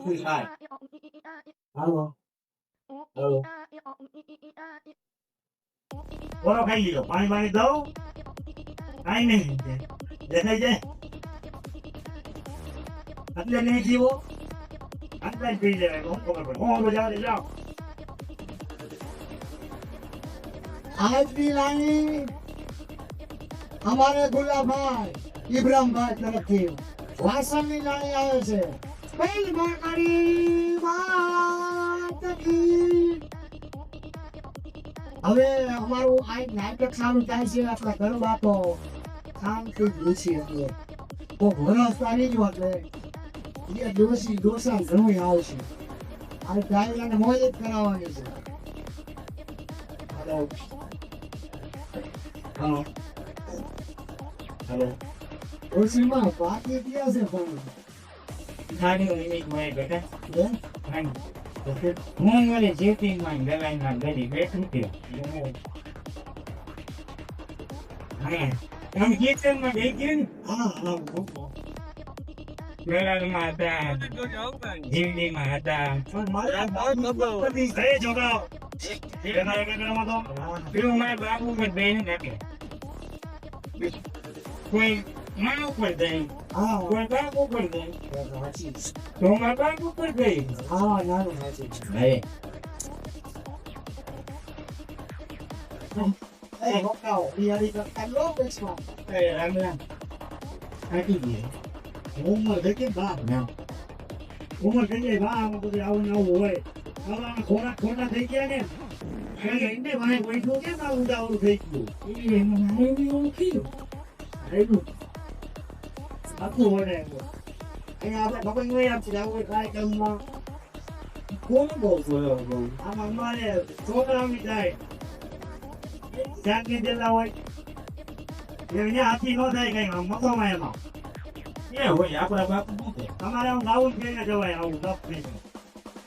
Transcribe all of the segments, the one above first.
શું થાય હાલો હાલો કોનો ખાઈ લીધો પાણી પાણી દઉં કઈ નહીં દેખાય જાય એટલે નહીં જીવો આટલા જ પી જાય હું ખબર પડે હું બજાર જાઉં આજની લાઈન અમારે ગુલાભાઈ ઇબ્રાહીમભાઈ તરફથી વાસણની લાઈન આવે છે કી. હવે અમારું આ નાટક ચાલુ થાય છે આપણા ગરબા તો શાંતિ બેસી એટલે તો વરસ આવી ગયો એટલે બે દોષી દોષા ઘણું આવશે. અને ગાયલાને મોજ જ કરાવવાની છે. હેલો હેલો હેલો ઓછીમાં બાકી ક્યાં છે પણ. ખાડી હોય હોય બેટા હે? ખાડી. હું મારી જેટીમાં દલાઈમાં ગરી બેઠું થયો હા તમે કીર્તનમાં ગઈ ગયું ને હા હા ઉપર મેળામાં હતા જીવડીમાં હતા પણ મારે એ છોકરાઓ એના એક એકરમાં તો પેલું મારા બાપુ પર બેન નાખે કોઈ માં ઉપર જાય હા કોઈ બાપ ઉપર જાય સાચી છે. તો મારા બાપ ઉપર આવું હા નાનું સાચી છે. અરે એ બકાઓ, બિહારી કરતા ભાઈ બેસવા. અરે રામ રામ થાકી ગયો ઉંમર દેખી બા. ના ઉંમર થઈ જાય બા આમાં બધું આવું ને આવું હોય આવા ખોરાક ખોટા થઈ ગયા ને કારણ કે એને ભાઈ પૈસું કેમ આવું દાવરું થઈ ગયું એ મારે બી ઓળખી આયલું. આખું વળે એમ. અહીંયા આપણે ખબર નહીં આપશે આવું કોઈ કાર્યક્રમમાં કોણ બહુ બોલો બહુ આમાં અમારે છોકરાઓની થાય જાગી દેતા હોય એને હાથી ન થાય કઈ આમ મતોમાં એમાં એ હોય આપણા બાપુ શું કે તમારે આમ ગાવું જ કઈને જવાય આવું ટપ થઈ જાય.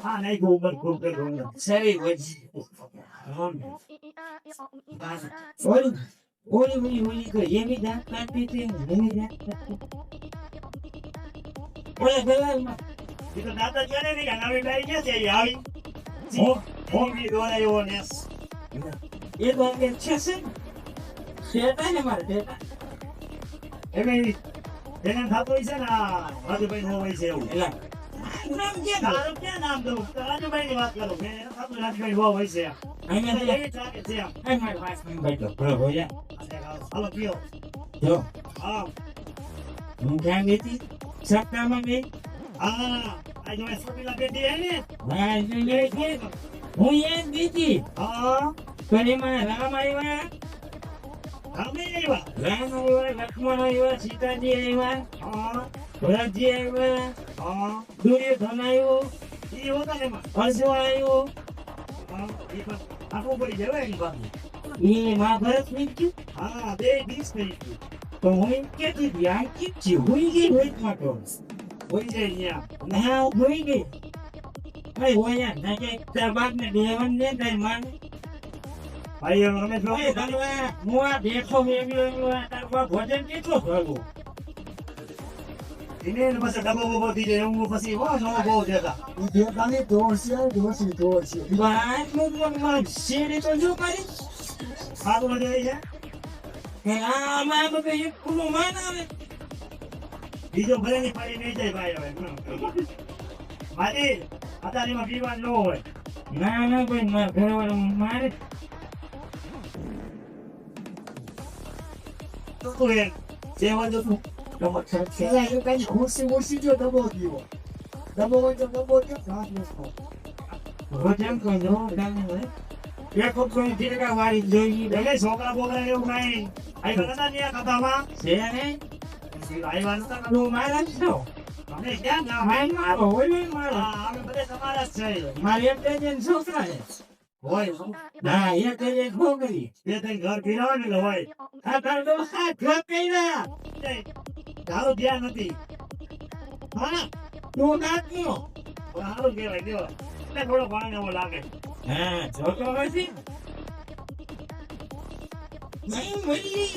હા નહીં ગયું બસ ખૂબ કરી દઉં. સરી વજી ઓલી ઓલી તો એવી દાંત કાઢી હતી ને એવી દાંત કાઢી ઓલા ગલાલમાં એ તો દાદા ક્યારે નહીં ગયા નવી લાવી ક્યાં છે એ આવી હો, હોમી દોરાયો ને એ તો કે છે છે શેતા ને મારે શેતા એને એને થતું છે ને રાજુભાઈ નો હોય છે એવું એલા નામ કે ના તારું ક્યાં નામ દઉં રાજુભાઈ ની વાત કરું મેં રાજુભાઈ હોય છે માં બેઠો હા ક્યાં. ગઈ હતી? સપ્તાહમાં ગઈ? હા આ જો એ સોટીલા પેટી હે ને? હા એ હું એ ગઈ હતી. હા. એમાં રામ આવ્યા? અમે એવા રામ આવ્યા લક્ષ્મણ આવ્યા સીતાજી આવ્યા હા. ભરતજી આવ્યા હા. દુર્યોધન આવ્યો ઈ હોતા ને અર્જુન આવ્યો. હા પણ આખું પડી હો એની પાસે એ મહાભારત નીકળ્યું હા બે ડીશ મેં ગયું તો હું એમ આ કેમ છે હોઈ ગઈ હોય માટો હોય જાય ત્યાં ના હોઈ ગઈ ભાઈ હોયા ના કે બાપ ને બેવન ને તાર માને ભાઈ રમેશ ધનવા હું આ બેઠો મેં ભજન કેટલો ભરવો એને પછી ડબ્બો બબ્બો થઈ જાય એવું પછી હો નો બહુ જતા ઈ દેખાની દોડ છે, ડોશી દોડ છે. વાતનું પણ માર શેરી તો જો કરી સારું નથી છે કે આ આમાં બધું એક કુલું માન આવે બીજો ભલે ની પાડી નહીં જાય ભાઈ હવે મારી અત્યારેમાં પીવા ન હોય ના ના કોઈ માર ઘરવાળો મારે તો ખુરશી બુરશી જો ડબ્બો દ્યો. એક છે મારે એક ના એક ડઝન છોકરી બે ત્રણ ઘર પીરાવે હોય તારું ધ્યાન નથી. હા, તું નાખ્યો સારું કહેવાય દેવા એટલે થોડો ભાણ એવો લાગે. હા જોતો નથી નહીં, મળી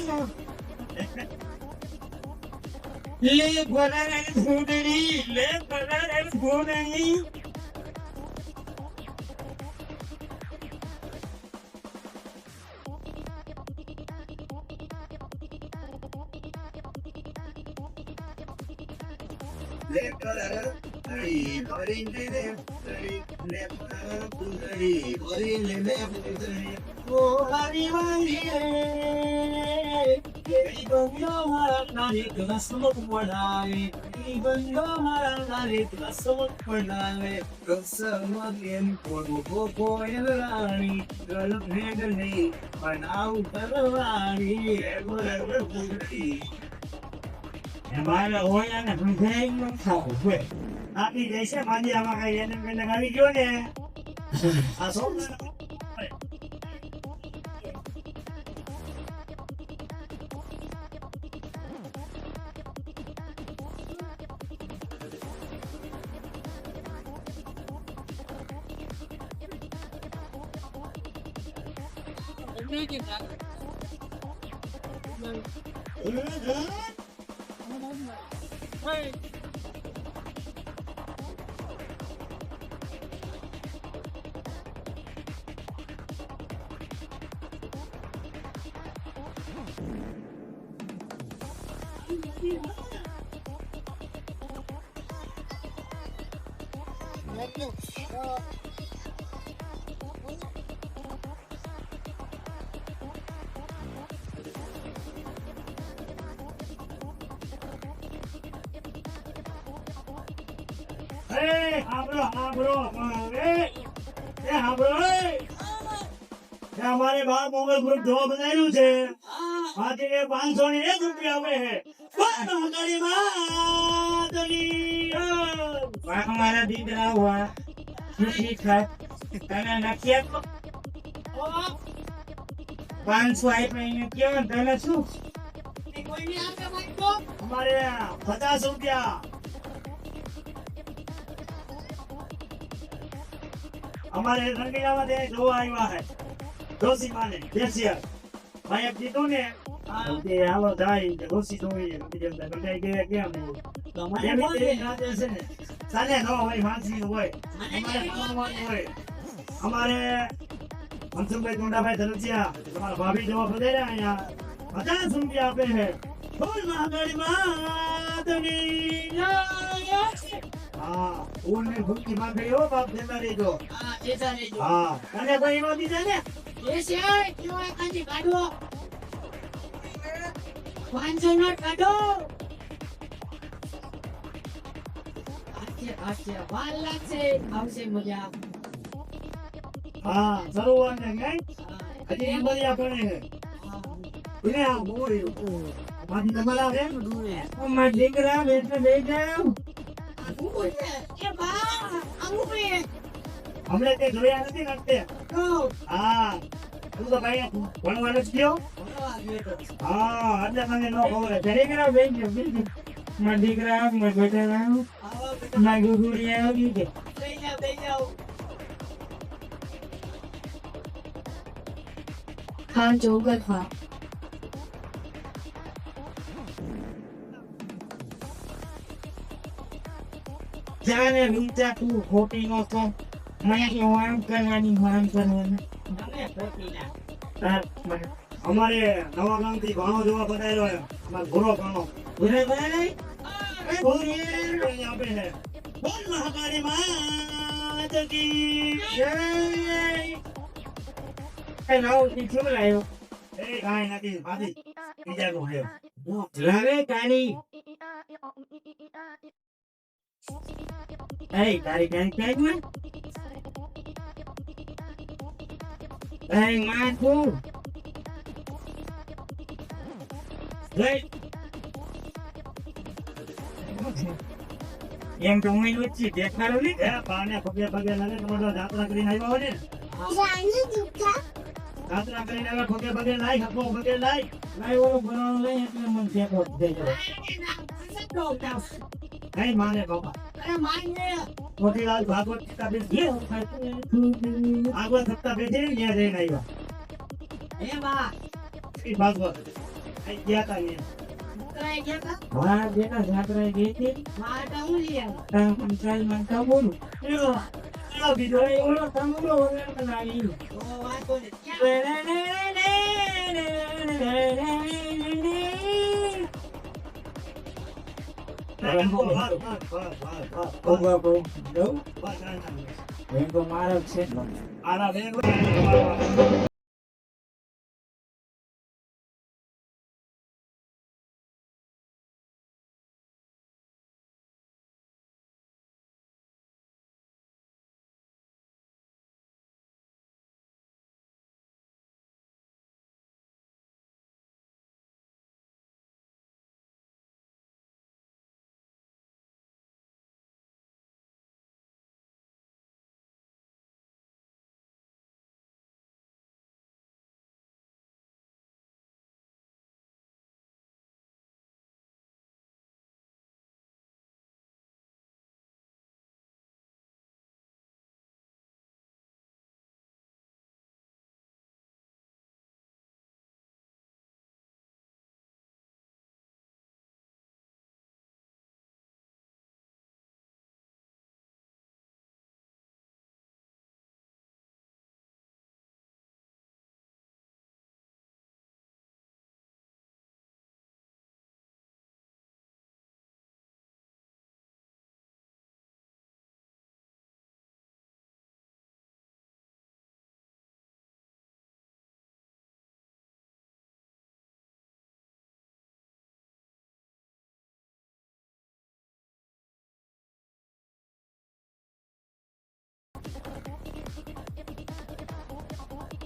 લે ભરારા ફૂડણી લે ભરારા left to the left, three, body in the left, three, left to the left, three, body in the left, three, oh, hari hari, even though I'm not it, the smoke for life, even though I'm not it, the smoke for life, the sum of him for the book and the rally, the look handily, but now the rally, ever, ever, ever, બનાવ કરવાની બરાબર પૂરી મારે હોય ને ભૂખાઈ ન ખાવું હોય આપી જઈશે માંદિયામાં કઈ એને કઈ આવી ગયો ને આ はい。Let's go. એ એ હાંભળો એ. એ અમારે બાર મોગલ ગ્રુપ જોવા બનાવ્યું છે. આથી એ પાંચસો ની એક રૂપિયા આવે મારા દીકરા હુआ ખુશી ખાત તને નથી પાંચસો આપ્યા કેવો તને શું? અમારે પચાસ રૂપિયા. અમારે રંગીલામાં તે જોવા આવ્યા હે. ડોસી માને બેસ્યા ભાઈ કીધું ને કે હાલો તે ડોસી જોઈ બીજા તો કંટાઈ ગયા કેમ એમ રીતે છે ને સાંજે ન હોય માનસી હોય અમારે ખાવાનું હોય. અમારે મનસુખભાઈ ગુંડાભાઈ ધરસિયા તમારા ભાભી જોવા પધાર્યા અહીંયા. પચાસ રૂપિયા આપે છે. બોલ મહાકાળી માતની. હા ફૂલ ને ભૂખી માંગણી હો બાપ દેતા રહેજો હા અને કોઈ નો? દીધા ને પાંચસો નોટ કાઢો. વાર લાગશે આવશે મજા. હા સરોવર ને કઈ? હજી એમ બધી આપણે એને આ બોરી માથી તમારા રે મારા દીકરા બેટા લઈ જાવ એ બા આવું બે હમણે તે જોયા નથી નાખતે હા. તું તો ભાઈ ભણવાનો જ ગયો હા, એટલે મને ન ખબર. છે દીકરા બેન મારા દીકરા મારા બેટા મારા ગુગુડી આવી કે? હા જોગત હા જાને વિચાર તું ખોટી નો તો મને વામ કરવાની વામ કરવાની અમારે નવા ગામથી ભાણો જોવા છે અમારો ભૂરો ભાણો બુરે બુરે ભૂરી. આપે છે. બોલ મહાકાળી માત કી જય. નાવ નથી, ભાભી. બીજાનું છે. લાવે તારી એ તારી કાંઈ માં એ માં તું લઈ એમ તો હું વચ્ચે દેખાડો ને એ પાને પગે પગે લાગે તમારો જાત્રા કરીને આવ્યો હોય ને જાત્રા કરીને આવ્યો પગે પગે લાય હપો પગે લાય લાઈ ઓલો ભરવાનું લઈ એટલે મને ટેકો થઈ કઈ માને બાપા મોતીલાલ ભાગવત ગીતા બેન આગળ સપ્તાહ બેઠી ને ત્યાં જઈને આવ્યા એ ભાગવત અહીં ગયા તા ને હા બેટા જાત્રાએ ગઈ હતી હા તો હું લઈ આવ્યો તારા પંચાયતમાં તો બોલું બીજો ઓલો તમલો વગર બનાવી તો વાંધો નહીં. ક્યાં? બસ બસ બસ બસ બસ ઊભા બહુ જવું બસ ના મારો છે આના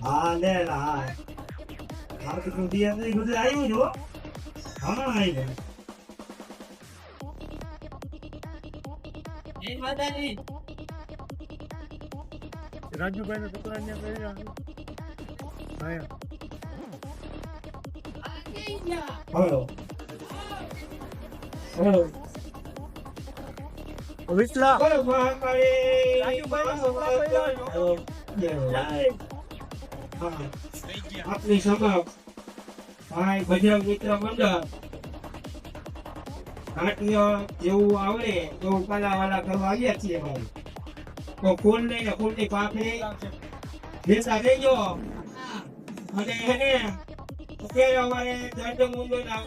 બેન હા લે હા મારે તો સુધી એમ નહીં બધું આવ્યું જો હમણાં આવી જાય જય માતાજી. રાજુભાઈ ના છોકરા ને આ ક્યાં ગયા? હલો હલો વિસલા ઓય આપની સમક્ષ ભાઈ ભજન મિત્ર મંડળ નાટ્ય જેવું આવડે એવું કલાવાલા કરવા આવ્યા છીએ ભાઈ તો ફૂલ લઈને ફૂલની પાપડી લેતા જઈજો હા. અને એને અત્યારે અમારે દંડ મુંડો ના